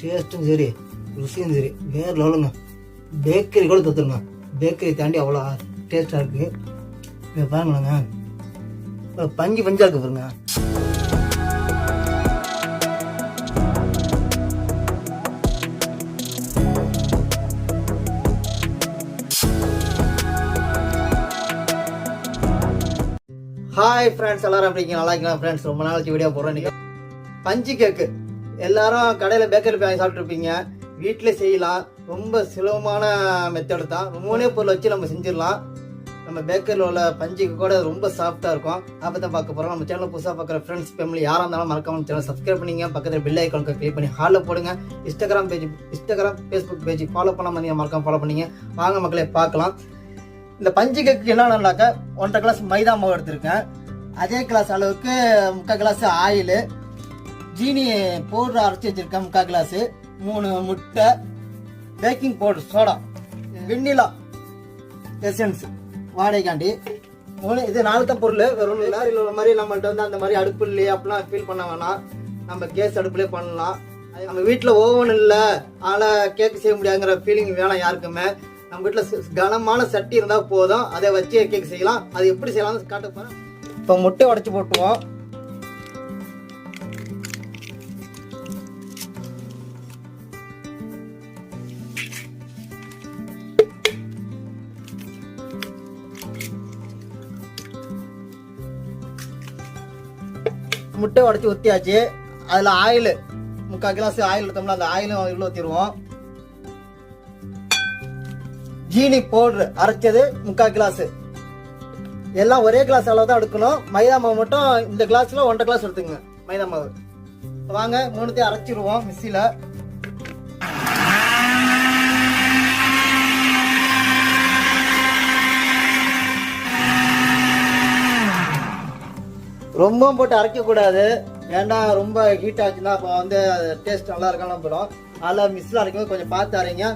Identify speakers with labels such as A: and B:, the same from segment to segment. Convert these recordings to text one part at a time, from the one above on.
A: டேஸ்ட்டும் சரி ருசியும் சரி வேறு லெவலுங்க. பேக்கரி கூட தத்துருங்க. பேக்கரி தாண்டி அவ்வளோ டேஸ்ட்டாக இருக்குது இதை பாருங்களேங்க. பஞ்சு பஞ்சாக இருக்கு பாருங்க. ஹாய் ஃப்ரெண்ட்ஸ் எல்லாரும் எப்படி நல்லா இருக்கலாம் ஃப்ரெண்ட்ஸ் ரொம்ப நாளைக்கு வீடியோ போடுறேன் நீங்கள் பஞ்சு கேக்கு எல்லாரும் கடையில் பேக்கரி போய் சாப்பிட்ருப்பீங்க வீட்டில் செய்யலாம். ரொம்ப சுலபமான மெத்தடு தான். மூணே பொருள் வச்சு நம்ம செஞ்சிடலாம். நம்ம பேக்கரியில் உள்ள பஞ்சுக்கு கூட ரொம்ப சாஃப்டாக இருக்கும். அப்போ தான் பார்க்க போகிறோம் நம்ம சேனல் புதுசாக பார்க்குற ஃப்ரெண்ட்ஸ் ஃபேமிலி யாராக இருந்தாலும் மறக்காம சேனல் சப்ஸ்கிரைப் பண்ணிங்க. பக்கத்தில் பில் ஐக்கான் கிளிக் பண்ணி ஹாலில் போடுங்க. Instagram page Instagram Facebook page follow பண்ண மாதிரி மறக்காம ஃபாலோ பண்ணிங்க. வாங்க மக்களே பார்க்கலாம். இந்த பஞ்சு கேக்கு என்னன்னாக்கா ஒன்றரை கிளாஸ் மைதா மாவு எடுத்திருக்கேன். அதே கிளாஸ் அளவுக்கு முக்கால் கிளாஸ் ஆயில். ஜீனி பவுடர் அரைச்சி வச்சிருக்கேன் முக்கால் கிளாஸ் மூணு முட்டை baking powder soda vanilla essence வாடகைக்காண்டி மூணு இது நாலு தான் பொருள் வெறும் இல்லை. இதில் உள்ள மாதிரி நம்மள்ட்ட வந்து அந்த மாதிரி அடுப்பு இல்லையே அப்படிலாம் ஃபீல் பண்ண வேணாம். நம்ம கேஸ் அடுப்புலேயே பண்ணலாம். நம்ம வீட்டில் ஓவன் இல்லை. அதனால் கேக் செய்ய முடியாதுங்கிற ஃபீலிங் வேணாம் யாருக்குமே. நம்ம வீட்டில் கனமான சட்டி இருந்தால் போதும். அதை வச்சு கேக் செய்யலாம். அது எப்படி செய்யலாம்னு காட்ட போகிறேன் இப்போ முட்டை உடச்சி போட்டுருவோம். முட்டை உடச்சி ஊற்றியாச்சு அதில் ஆயில். முக்கால் கிளாஸ் ஆயில் எடுத்தோம்னா அந்த ஆயிலும் இவ்வளோ ஊற்றிடுவோம் ஜீனி பவுட்ரு அரைச்சது முக்கால் கிளாஸு. எல்லாம் ஒரே கிளாஸ் அளவு தான் எடுக்கணும். மைதா மாவு மட்டும் இந்த கிளாஸில் ஒன்றரை கிளாஸ் எடுத்துங்க மைதா மாவு. வாங்க மூணுத்தையும் அரைச்சிடுவோம் மிக்சியில். ரொம்ப போட்டு அரைக்கக்கூடாது. ஏன்னா ரொம்ப ஹீட் ஆச்சுன்னா அப்போ வந்து டேஸ்ட் நல்லா இருக்கலாம் போயிடும். அதில் மிஸ்ஸில் அரைக்கும் கொஞ்சம் பார்த்து அரைங்க.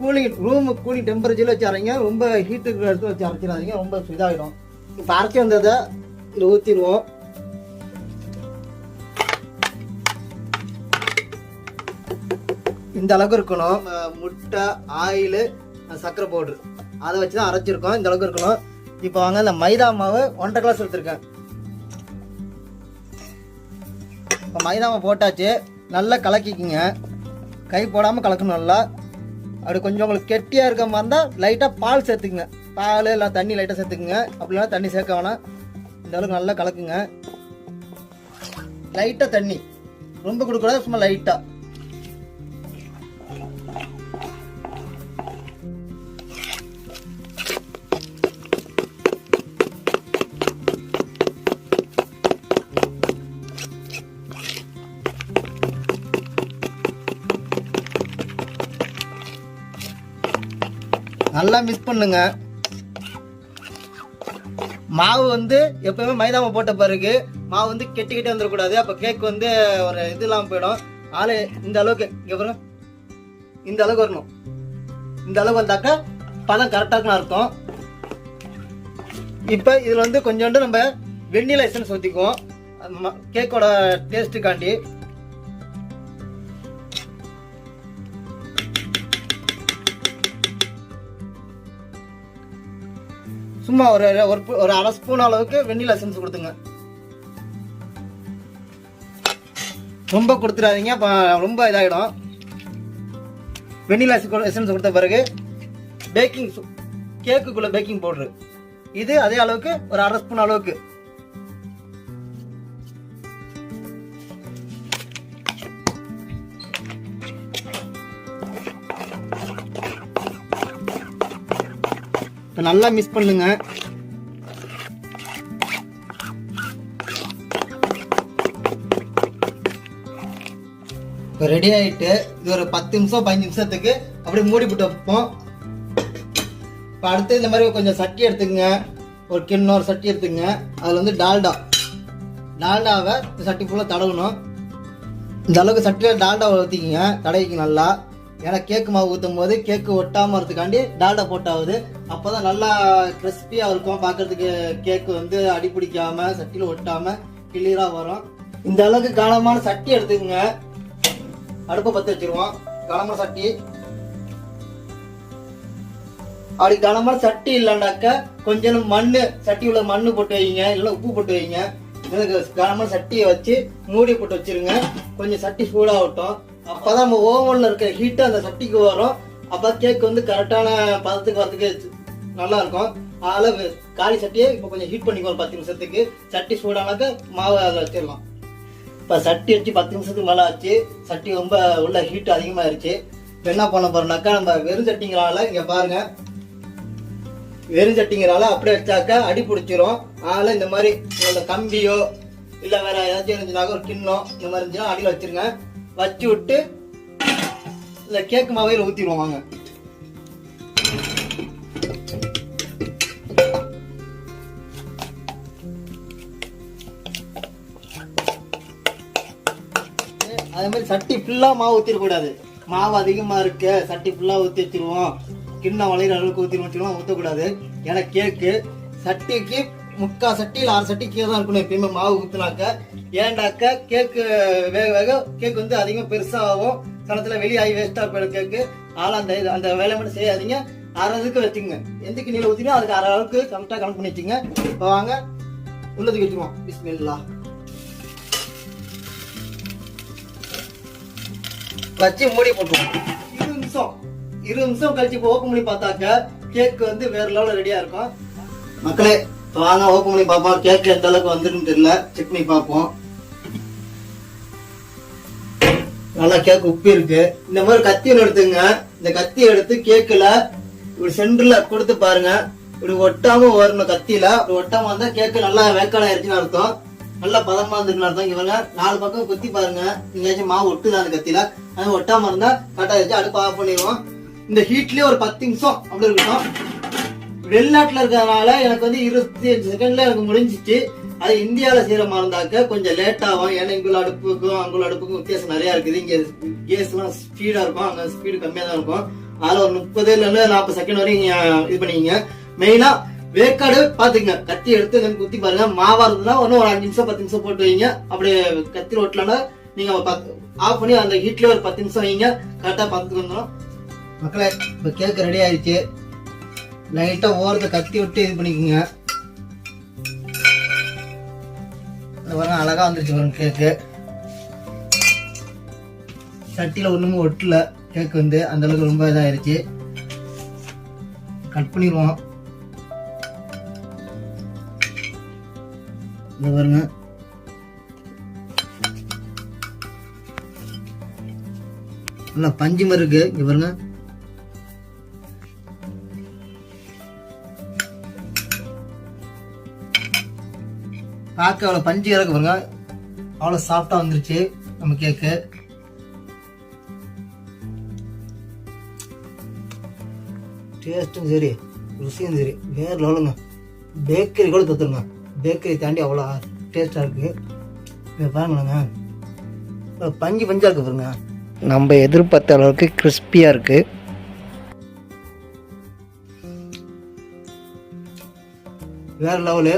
A: கூலிங் ரூம் கூலிங் டெம்பரேச்சரில் வச்சு அரைங்க. ரொம்ப ஹீட்டுக்கு எடுத்து வச்சு அரைச்சிடாதீங்க. ரொம்ப இதாகிடும் இப்போ அரைச்சி வந்ததை இதில் ஊற்றிடுவோம் இந்த அளவுக்கு இருக்கணும். முட்டை ஆயில் சர்க்கரை பவுட்ரு அதை வச்சு தான் அரைச்சிருக்கோம். இந்த அளவுக்கு இருக்கணும். இப்போ வாங்க இந்த மைதா மாவு ஒன்றரை கிளாஸ் எடுத்திருக்கேன். இப்போ போட்டாச்சு. நல்லா கலக்கிக்கிங்க. கை போடாமல் கலக்கணும் நல்லா. அப்படி கொஞ்சம் உங்களுக்கு கெட்டியாக இருக்க மாதிரி இருந்தால் லைட்டாக பால் சேர்த்துக்குங்க. பால் இல்லை தண்ணி லைட்டாக சேர்த்துக்குங்க. அப்படி இல்லைன்னா தண்ணி சேர்க்க வேணாம். இந்த அளவுக்கு நல்லா கலக்குங்க. லைட்டாக தண்ணி. ரொம்ப கொடுக்கூடாது சும்மா லைட்டாக நல்லா மிக்ஸ் பண்ணுங்க. மாவு வந்து எப்பவுமே மைதா மாவு போட்ட பிறகு மாவு வந்து கெட்டிக்கிட்டே வந்துடக்கூடாது அப்போ கேக் வந்து ஒரு இது இல்லாமல் போயிடும். ஆளு இந்த அளவுக்கு இங்கே பாருங்க. இந்த அளவுக்கு வரணும். இந்த அளவுக்கு வந்தாக்கா பதம் கரெக்டாக இருக்கும் அர்த்தம். இப்போ இதில் வந்து கொஞ்சோண்டு நம்ம வெண்ணிலா எசன்ஸ் ஊற்றிக்குவோம் கேக்கோட டேஸ்ட்டுக்காண்டி சும்மா ஒரு ஒரு ஒரு அரை ஸ்பூன் அளவுக்கு வெண்ணிலா எசன்ஸ் கொடுத்துங்க. ரொம்ப கொடுத்துடாதீங்க ரொம்ப இதாகிடும் வெண்ணிலா எசன்ஸ் கொடுத்த பிறகு பேக்கிங் கேக்குக்குள்ளே பேக்கிங் பவுடரு இது அதே அளவுக்கு ஒரு அரை ஸ்பூன் அளவுக்கு. இப்போ நல்லா மிக்ஸ் பண்ணுங்க. இப்போ ரெடி ஆகிட்டு இது ஒரு பத்து நிமிஷம் பதினஞ்சு நிமிஷத்துக்கு அப்படியே மூடி போட்டு வைப்போம். இப்போ அடுத்து இந்த மாதிரி கொஞ்சம் சட்டி எடுத்துக்கங்க. ஒரு கிண்ணம் ஒரு சட்டி எடுத்துங்க அதில் வந்து டால்டா. டால்டாவை இந்த சட்டி ஃபுல்லாக தடவணும். இந்த அளவுக்கு சட்டியில் டால்டா ஊற்றிக்கிங்க தடவிக்கு நல்லா. ஏன்னா கேக்கு மாவு ஊற்றும் போது கேக்கு ஒட்டாமல் இருக்கிறதுக்காண்டி டால்டா போட்டாவது. அப்போ தான் நல்லா கிறிஸ்பியாக இருக்கும். பார்க்கறதுக்கு கேக்கு வந்து அடி பிடிக்காமல் சட்டியில் ஒட்டாமல் கிளியராக வரும். இந்த அளவுக்கு காலமான சட்டி எடுத்துக்கோங்க. அடுப்பை பற்ற வச்சிருவோம். கனமான சட்டி. அப்படி கனமான சட்டி இல்லைனாக்க கொஞ்சம் மண் சட்டி உள்ள மண் போட்டு வைங்க. இல்லை உப்பு போட்டு வைங்க. கனமான சட்டியை வச்சு மூடி போட்டு வச்சிருங்க. கொஞ்சம் சட்டி சூடாகட்டும். அப்பதான் நம்ம ஓவன்ல இருக்கிற ஹீட்டு அந்த சட்டிக்கு வரும். அப்ப கேக் வந்து கரெக்டான பதத்துக்கு வரதுக்கு நல்லா இருக்கும். அதில் காலி சட்டியை இப்போ கொஞ்சம் ஹீட் பண்ணிக்கோ பத்து நிமிஷத்துக்கு. சட்டி சூடானாக்க மாவு அதில் வச்சிடலாம். இப்போ சட்டி வச்சு பத்து நிமிஷத்துக்கு மேலே ஆச்சு. சட்டி ரொம்ப உள்ள ஹீட் அதிகமாயிருச்சு. இப்போ என்ன பண்ண போறோம்னாக்கா நம்ம வெறும் சட்டிங்கிறனால இங்கே பாருங்க. வெறும் சட்டிங்கிறால அப்படியே வச்சாக்கா அடி பிடிச்சிரும். அதனால இந்த மாதிரி உங்களோட கம்பியோ இல்லை வேற ஏதாச்சும் இருந்துச்சுனாக்க ஒரு கிண்ணம் இந்த மாதிரி இருந்துச்சுன்னா அடியில் வச்சிருங்க. வச்சு விட்டு இந்த கேக்கு மாவையில் ஊற்றிடுவோம் வாங்க. அதே மாதிரி சட்டி ஃபுல்லாக மாவு ஊற்றிடக்கூடாது மாவு அதிகமாக இருக்க சட்டி ஃபுல்லாக ஊற்றி வச்சிருவோம். கிண்ணம் வளையிற அளவுக்கு ஊற்றி வச்சிருவோம் ஊற்றக்கூடாது ஏன்னா கேக்கு சட்டிக்கு முக்கா சட்டி இல்லை ஆறு சட்டி கீழே தான் இருக்கணும் எப்பயுமே. மாவு ஊத்துனாக்க. ஏன்டாக்க கேக்கு வேக வேக கேக் வந்து அதிகமாக பெருசாக ஆகும் சனத்தில் வெளியாகி வேஸ்ட்டாக போயிடும் கேக்கு. ஆனா அந்த அந்த வேலை மட்டும் செய்யாதீங்க. அரை இதுக்கு வச்சுங்க எந்த கிண்ணியில் ஊத்தினோ அதுக்கு அரை அளவுக்கு கரெக்டாக கணக்கு பண்ணி வச்சுங்க இப்போ வாங்க. உள்ளதுக்கு வச்சுக்குவோம். பிஸ்மில்லா. வச்சு மூடி போட்டுருவோம். இரு நிமிஷம். இரு நிமிஷம் கழிச்சு இப்போ ஓப்பன் பண்ணி பார்த்தாக்க கேக் வந்து வேற லெவலில் ரெடியாக இருக்கும். மக்களே இப்போ வாங்க ஓப்பன் பண்ணி பார்ப்போம். கேக் எந்த அளவுக்கு வந்துருன்னு தெரியல. செக் பண்ணி பார்ப்போம். நல்லா கேக் உப்பு இருக்கு. இந்த மாதிரி கத்தி ஒன்று எடுத்துங்க. இந்த கத்தி எடுத்து கேக்குல இப்படி சென்டர்ல கொடுத்து பாருங்க. இப்படி ஒட்டாம வரணும் கத்தியில. அப்படி ஒட்டாம வந்தா கேக்கு நல்லா வேக்காடு ஆயிடுச்சுன்னு அர்த்தம். நல்லா பதமா இருந்துருக்குன்னு அர்த்தம். இவங்க நாலு பக்கம் குத்தி பாருங்க. எங்கேயாச்சும் மாவு ஒட்டுதான் அந்த கத்தியில? அது ஒட்டாம இருந்தா கரெக்டாக வச்சு அடுப்பு ஆஃப் பண்ணிடுவோம். இந்த ஹீட்லயே ஒரு பத்து நிமிஷம் அப்படி இருக்கட்டும். வெளிநாட்டுல இருக்கிறதுனால எனக்கு வந்து இருபத்தி அஞ்சு செகண்ட்ல எனக்கு முடிஞ்சிச்சு. அது இந்தியாவில் செய்கிற மாதிரி இருந்தாக்க கொஞ்சம் லேட் ஆகும். ஏன்னா இங்குள்ள அடுப்புக்கும் அங்குள்ள அடுப்புக்கும் வித்தியாசம் நிறையா இருக்குது. இங்கே கேஸ் ஸ்பீடாக இருக்கும். அங்கே ஸ்பீடு கம்மியாக தான் இருக்கும். அதில் ஒரு முப்பது இருந்து நாற்பது செகண்ட் வரையும் இது பண்ணிக்கிங்க. மெயினாக வேக்காடு பாத்துங்க கத்தி எடுத்து எனக்கு குத்தி பாருங்க. மாவா இருந்ததுன்னா ஒன்றும் ஒரு அஞ்சு நிமிஷம் பத்து நிமிஷம் போட்டு வைங்க. அப்படியே கத்தி ஓட்டலன்னா நீங்க ஆஃப் பண்ணி அந்த ஹீட்லேயே ஒரு பத்து நிமிஷம் வைங்க. கரெக்டாக பார்த்துட்டு வந்துடும் மக்களை இப்போ கேட்க ரெடி ஆயிடுச்சு. லைட்டாக ஓரத்தை கத்தி விட்டு இது பண்ணிக்கோங்க. பாருங்க அழகாக வந்துருச்சு பாருங்க கேக்கு சட்டியில் ஒன்றுமே ஒட்டல கேக் வந்து. அந்த அளவுக்கு ரொம்ப இதாகிருச்சு கட் பண்ணிடுவோம். இந்த பாருங்க. நல்லா பஞ்சு மாதிரி இருக்கு. இங்கே பாருங்க. பார்க்க அவ்வளோ பஞ்சு இறக்க பாருங்க. அவ்வளோ சாஃப்டாக வந்துருச்சு நம்ம கேக்கு டேஸ்ட்டும் சரி ருசியும் சரி. வேறு லெவலுங்க. பேக்கரி கூட தத்துருங்க. பேக்கரி தாண்டி அவ்வளோ டேஸ்டாக இருக்குது இதை பாருங்களேங்க. பஞ்சு பஞ்சாக இருக்குது பாருங்க. நம்ம எதிர்பார்த்த அளவுக்கு கிறிஸ்பியாக இருக்கு. வேறு லெவலு.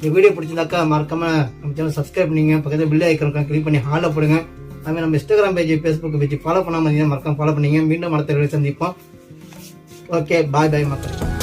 A: இந்த வீடியோ பிடிச்சிருந்தாக்கா மறக்காம நம்ம சேனல் சப்ஸ்கிரைப் பண்ணிங்க. பக்கத்தில் பில் ஐக்கன் கிளிக் பண்ணி ஹாலில் போடுங்க. அதுமாதிரி நம்ம Instagram page Facebook page follow பண்ணாமல் மறக்காம ஃபாலோ பண்ணிங்க. மீண்டும் அடுத்த சந்திப்போம். ஓகே பாய் பாய் மக்கள்.